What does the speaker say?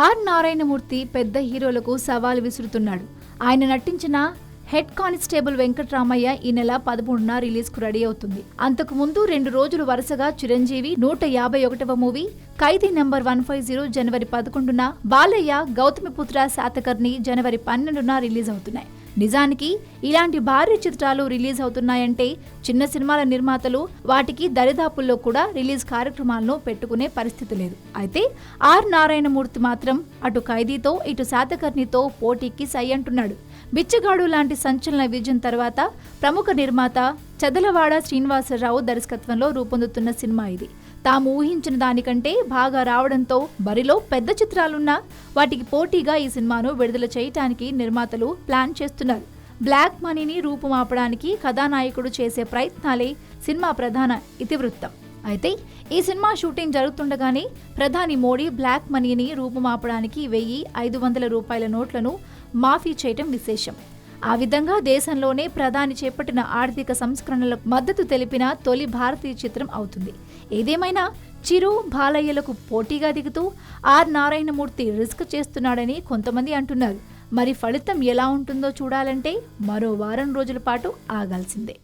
Are Narayanamurthy పెద్ద హీరోలకు సవాల్ విసురుతున్నాడు. ఆయన నటించిన హెడ్ కానిస్టేబుల్ వెంకట్రామయ్య ఈ నెల పదమూడున రిలీజ్కు రెడీ అవుతుంది. అంతకు ముందు రెండు రోజులు వరుసగా చిరంజీవి నూట యాభై ఒకటవ movie Khaidi number one five zero జనవరి పదకొండున బాలయ్య గౌతమిపుత్ర శాతకర్ణి జనవరి పన్నెండున రిలీజ్ అవుతున్నాయి. నిజానికి ఇలాంటి భారీ చిత్రాలు రిలీజ్ అవుతున్నాయంటే చిన్న సినిమాల నిర్మాతలు వాటికి దరిదాపుల్లో కూడా రిలీజ్ కార్యక్రమాలను పెట్టుకునే పరిస్థితి లేదు. అయితే ఆర్ నారాయణమూర్తి మాత్రం అటు ఖైదీతో ఇటు శాతకర్ణితో పోటీకి సై అంటున్నాడు. బిచ్చగాడు లాంటి సంచలన విజయం తర్వాత ప్రముఖ నిర్మాత చదలవాడ శ్రీనివాసరావు దర్శకత్వంలో రూపొందుతున్న సినిమా ఇది. తాము ఊహించిన దానికంటే బాగా రావడంతో బరిలో పెద్ద చిత్రాలున్నా వాటికి పోటీగా ఈ సినిమాను విడుదల చేయటానికి నిర్మాతలు ప్లాన్ చేస్తున్నారు. బ్లాక్ మనీని రూపుమాపడానికి కథానాయకుడు చేసే ప్రయత్నాలే సినిమా ప్రధాన ఇతివృత్తం. అయితే ఈ సినిమా షూటింగ్ జరుగుతుండగానే ప్రధాని మోడీ బ్లాక్ మనీని రూపుమాపడానికి వెయ్యి ఐదు వందల రూపాయల నోట్లను మాఫీ చేయటం విశేషం. ఆ విధంగా దేశంలోనే ప్రధాని చేపట్టిన ఆర్థిక సంస్కరణలకు మద్దతు తెలిపిన తొలి భారతీయ చిత్రం అవుతుంది. ఏదేమైనా చిరు బాలయ్యలకు పోటీగా దిగుతూ ఆర్ నారాయణమూర్తి రిస్క్ చేస్తున్నాడని కొంతమంది అంటున్నారు. మరి ఫలితం ఎలా ఉంటుందో చూడాలంటే మరో వారం రోజుల పాటు ఆగాల్సిందే.